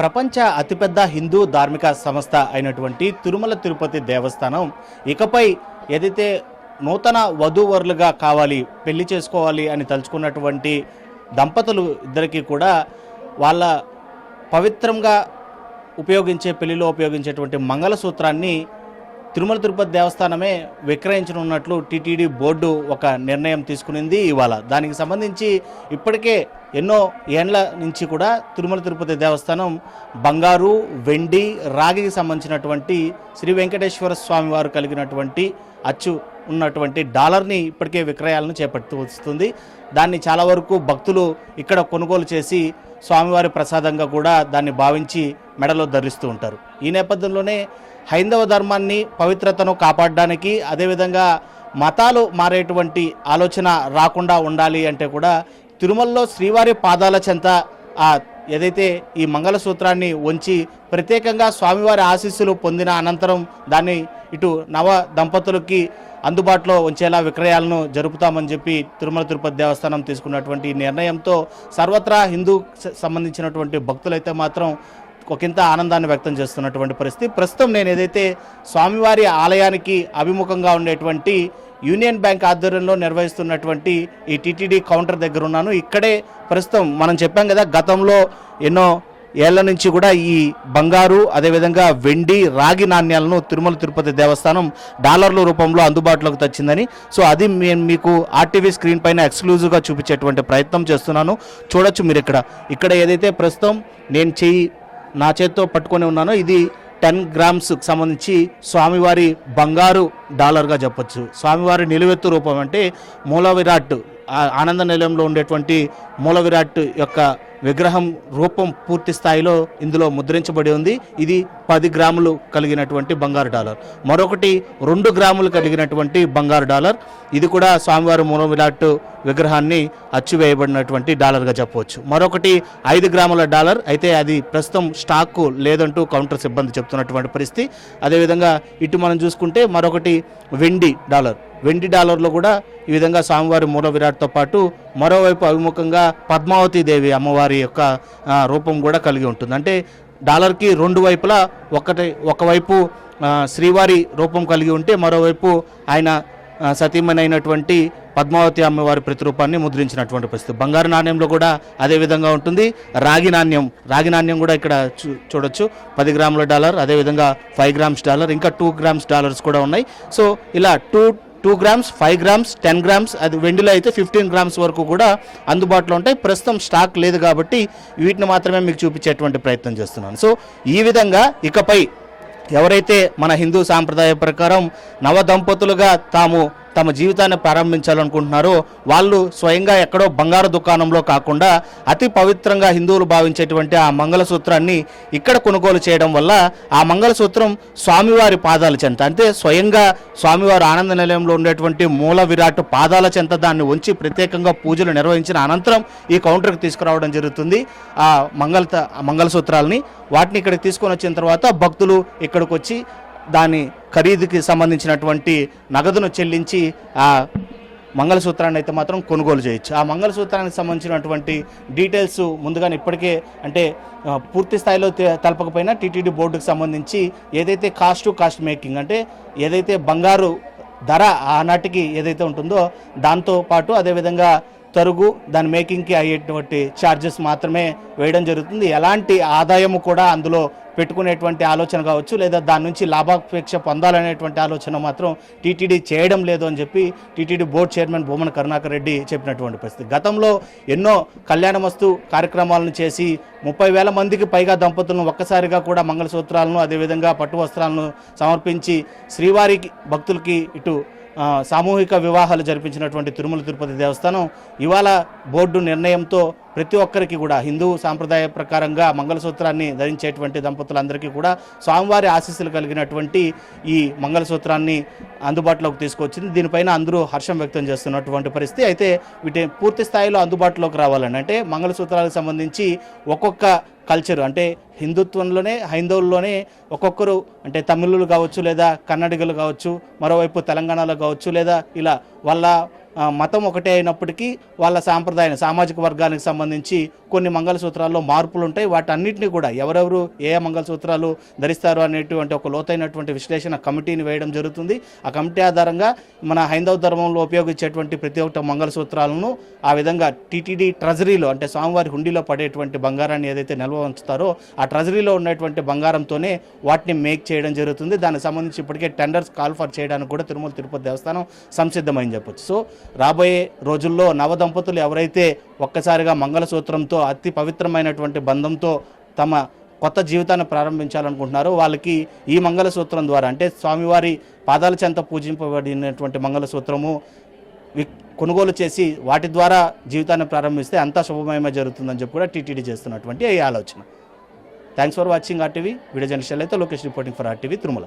ప్రపంచ అతిపెద్ద హిందూ ధార్మిక సంస్థ అయినటువంటి తిరుమల తిరుపతి దేవస్థానం. ఇకపై ఏదైతే నూతన వధూవరులుగా కావాలి పెళ్ళి చేసుకోవాలి అని తలుచుకున్నటువంటి దంపతులు ఇద్దరికీ కూడా వాళ్ళ పవిత్రంగా ఉపయోగించే పెళ్ళిలో ఉపయోగించేటువంటి మంగళసూత్రాన్ని తిరుమల తిరుపతి దేవస్థానమే విక్రయించనున్నట్లు టీటీడీ బోర్డు ఒక నిర్ణయం తీసుకునింది ఇవాళ. దానికి సంబంధించి ఇప్పటికే ఎన్నో ఏండ్ల నుంచి కూడా తిరుమల తిరుపతి దేవస్థానం బంగారు వెండి రాగికి సంబంధించినటువంటి శ్రీ వెంకటేశ్వర స్వామి వారు కలిగినటువంటి అచ్చు ఉన్నటువంటి డాలర్ని ఇప్పటికే విక్రయాలను చేపడుతూ వస్తుంది. దాన్ని చాలా వరకు భక్తులు ఇక్కడ కొనుగోలు చేసి స్వామివారి ప్రసాదంగా కూడా దాన్ని భావించి మెడలో ధరిస్తూ ఉంటారు. ఈ నేపథ్యంలోనే హైందవ ధర్మాన్ని పవిత్రతను కాపాడడానికి అదేవిధంగా మతాలు మారేటువంటి ఆలోచన రాకుండా ఉండాలి అంటే కూడా తిరుమలలో శ్రీవారి పాదాల చెంత ఆ ఏదైతే ఈ మంగళసూత్రాన్ని ఉంచి ప్రత్యేకంగా స్వామివారి ఆశీస్సులు పొందిన అనంతరం దాన్ని ఇటు నవ దంపతులకి అందుబాటులో ఉంచేలా విక్రయాలను జరుపుతామని చెప్పి తిరుమల తిరుపతి దేవస్థానం తీసుకున్నటువంటి నిర్ణయంతో సర్వత్రా హిందూ సంబంధించినటువంటి భక్తులైతే మాత్రం ఒకంత ఆనందాన్ని వ్యక్తం చేస్తున్నటువంటి పరిస్థితి. ప్రస్తుతం నేను ఏదైతే స్వామివారి ఆలయానికి అభిముఖంగా ఉండేటువంటి యూనియన్ బ్యాంక్ ఆధ్వర్యంలో నిర్వహిస్తున్నటువంటి ఈ టీటీడీ కౌంటర్ దగ్గర ఉన్నాను. ఇక్కడే ప్రస్తుతం మనం చెప్పాం కదా గతంలో ఎన్నో ఏళ్ళ నుంచి కూడా ఈ బంగారు అదేవిధంగా వెండి రాగి నాణ్యాలను తిరుమల తిరుపతి దేవస్థానం డాలర్ల రూపంలో అందుబాటులోకి తెచ్చిందని. సో అది నేను మీకు ఆర్టీవీ స్క్రీన్ పైన ఎక్స్క్లూజివ్గా చూపించేటువంటి ప్రయత్నం చేస్తున్నాను. చూడొచ్చు మీరు ఇక్కడ. ఇక్కడ ఏదైతే ప్రస్తుతం నేను చెయ్యి నా చేత్తో పట్టుకొని ఉన్నానో ఇది టెన్ గ్రామ్స్కి సంబంధించి స్వామివారి బంగారు డాలర్గా చెప్పొచ్చు. స్వామివారి నిలువెత్తు రూపం అంటే మూల విరాట్ ఆనంద నిలయంలో ఉండేటువంటి మూల విరాట్ యొక్క విగ్రహం రూపం పూర్తి స్థాయిలో ఇందులో ముద్రించబడి ఉంది. ఇది పది గ్రాములు కలిగినటువంటి బంగారు డాలర్. మరొకటి రెండు గ్రాములు కలిగినటువంటి బంగారు డాలర్. ఇది కూడా స్వామివారి మూల విరాట్ విగ్రహాన్ని అచ్చువేయబడినటువంటి డాలర్గా చెప్పవచ్చు. మరొకటి ఐదు గ్రాముల డాలర్. అయితే అది ప్రస్తుతం స్టాక్ లేదంటూ కౌంటర్ సిబ్బంది చెప్తున్నటువంటి పరిస్థితి. అదేవిధంగా ఇటు మనం చూసుకుంటే మరొకటి వెండి డాలర్. వెండి డాలర్లో కూడా ఈ విధంగా స్వామివారి మూల విరాట్తో పాటు మరోవైపు అభిముఖంగా పద్మావతి దేవి అమ్మవారి యొక్క రూపం కూడా కలిగి ఉంటుంది. అంటే డాలర్కి రెండు వైపులా ఒకటి ఒకవైపు శ్రీవారి రూపం కలిగి ఉంటే మరోవైపు ఆయన సతీమణైనటువంటి సతీమణి అయినటువంటి పద్మావతి అమ్మవారి ప్రతిరూపాన్ని ముద్రించినటువంటి పరిస్థితి. బంగారు నాణ్యంలో కూడా అదే విధంగా ఉంటుంది. రాగి నాణ్యం రాగి నాణ్యం కూడా ఇక్కడ చూ చూడొచ్చు. పది గ్రాముల డాలర్ అదేవిధంగా ఫైవ్ గ్రామ్స్ డాలర్ ఇంకా టూ గ్రామ్స్ డాలర్స్ కూడా ఉన్నాయి. సో ఇలా two two grams five grams ten grams అది వెండిలో అయితే ఫిఫ్టీన్ గ్రామ్స్ వరకు కూడా అందుబాటులో ఉంటాయి. ప్రస్తుతం స్టాక్ లేదు కాబట్టి వీటిని మాత్రమే మీకు చూపించేటువంటి ప్రయత్నం చేస్తున్నాను. సో ఈ విధంగా ఇకపై ఎవరైతే మన హిందూ సాంప్రదాయ ప్రకారం నవ దంపతులుగా తాము తమ జీవితాన్ని ప్రారంభించాలనుకుంటున్నారో వాళ్ళు స్వయంగా ఎక్కడో బంగారు దుకాణంలో కాకుండా అతి పవిత్రంగా హిందువులు భావించేటువంటి ఆ మంగళసూత్రాన్ని ఇక్కడ కొనుగోలు చేయడం వల్ల ఆ మంగళసూత్రం స్వామివారి పాదాల చెంత. అంటే స్వయంగా స్వామివారి ఆనంద నిలయంలో ఉండేటువంటి మూల విరాట్ పాదాల చెంత దాన్ని ఉంచి ప్రత్యేకంగా పూజలు నిర్వహించిన అనంతరం ఈ కౌంటర్కి తీసుకురావడం జరుగుతుంది. ఆ మంగళ మంగళసూత్రాలని వాటిని ఇక్కడికి తీసుకొని వచ్చిన తర్వాత భక్తులు ఇక్కడికి వచ్చి దాని ఖరీదుకి సంబంధించినటువంటి నగదును చెల్లించి ఆ మంగళసూత్రాన్ని అయితే మాత్రం కొనుగోలు చేయొచ్చు. ఆ మంగళసూత్రానికి సంబంధించినటువంటి డీటెయిల్స్ ముందుగానే ఇప్పటికే అంటే పూర్తి స్థాయిలో తలపకపోయినా తెలపకపోయినా టీటీడీ బోర్డుకు సంబంధించి ఏదైతే కాస్ట్ టు కాస్ట్ మేకింగ్ అంటే ఏదైతే బంగారు ధర ఆనాటికి ఏదైతే ఉంటుందో దాంతో పాటు అదేవిధంగా తరుగు దాని మేకింగ్కి అయ్యేటువంటి ఛార్జెస్ మాత్రమే వేయడం జరుగుతుంది. ఎలాంటి ఆదాయము కూడా అందులో పెట్టుకునేటువంటి ఆలోచన కావచ్చు లేదా దాని నుంచి లాభాపేక్ష పొందాలనేటువంటి ఆలోచన మాత్రం టీటీడీ చేయడం లేదు అని చెప్పి TTD board chairman Bhumana Karunakar Reddy చెప్పినటువంటి పరిస్థితి. గతంలో ఎన్నో కళ్యాణమస్తు కార్యక్రమాలను చేసి ముప్పై వేల మందికి పైగా దంపతులను ఒక్కసారిగా కూడా మంగళసూత్రాలను అదేవిధంగా పట్టు వస్త్రాలను సమర్పించి శ్రీవారికి భక్తులకి ఇటు సామూహిక వివాహాలు జరిపించినటువంటి తిరుమల తిరుపతి దేవస్థానం ఇవాళ బోర్డు నిర్ణయంతో ప్రతి ఒక్కరికి కూడా హిందూ సాంప్రదాయ ప్రకారంగా మంగళసూత్రాన్ని ధరించేటువంటి దంపతులందరికీ కూడా స్వామివారి ఆశీస్సులు కలిగినటువంటి ఈ మంగళసూత్రాన్ని అందుబాటులోకి తీసుకొచ్చింది. దీనిపైన అందరూ హర్షం వ్యక్తం చేస్తున్నటువంటి పరిస్థితి. అయితే వీటి పూర్తి స్థాయిలో అందుబాటులోకి రావాలని అంటే మంగళసూత్రాలకు సంబంధించి ఒక్కొక్క కల్చరు అంటే హిందుత్వంలోనే హైందవుల్లోనే ఒక్కొక్కరు అంటే తమిళులు కావచ్చు లేదా కన్నడిగలు కావచ్చు మరోవైపు తెలంగాణలో కావచ్చు లేదా ఇలా వాళ్ళ మతం ఒకటే అయినప్పటికీ వాళ్ళ సాంప్రదాయం సామాజిక వర్గానికి సంబంధించి కొన్ని మంగళసూత్రాల్లో మార్పులు ఉంటాయి వాటన్నిటిని కూడా ఎవరెవరు ఏ మంగళసూత్రాలు ధరిస్తారు అనేటువంటి ఒక లోతైనటువంటి విశ్లేషణ కమిటీని వేయడం జరుగుతుంది. ఆ కమిటీ ఆధారంగా మన హైందవ ధర్మంలో ఉపయోగించేటువంటి ప్రతి ఒక్క మంగళసూత్రాలను ఆ విధంగా టీటీడీ ట్రెజరీలో అంటే స్వామివారి హుండీలో పడేటువంటి బంగారాన్ని ఏదైతే నిల్వ ఉంచుతారో ఆ ట్రెజరీలో ఉన్నటువంటి బంగారంతోనే వాటిని మేక్ చేయడం జరుగుతుంది. దానికి సంబంధించి ఇప్పటికే టెండర్స్ కాల్ ఫర్ చేయడానికి కూడా తిరుమల తిరుపతి దేవస్థానం సంసిద్ధమైంది చెప్పొచ్చు. సో రాబోయే రోజుల్లో నవదంపతులు ఎవరైతే ఒక్కసారిగా మంగళసూత్రంతో అతి పవిత్రమైనటువంటి బంధంతో తమ కొత్త జీవితాన్ని ప్రారంభించాలనుకుంటున్నారో వాళ్ళకి ఈ మంగళసూత్రం ద్వారా అంటే స్వామివారి పాదాల చెంత పూజింపబడినటువంటి మంగళసూత్రము వి- కొనుగోలు చేసి వాటి ద్వారా జీవితాన్ని ప్రారంభిస్తే అంతా శుభమయమే జరుగుతుందని చెప్పి కూడా టీటీడీ చేస్తున్నటువంటి ఈ ఆలోచన. Thanks for watching RTV video journalist అయితే Lokesh reporting for RTV Tirumala.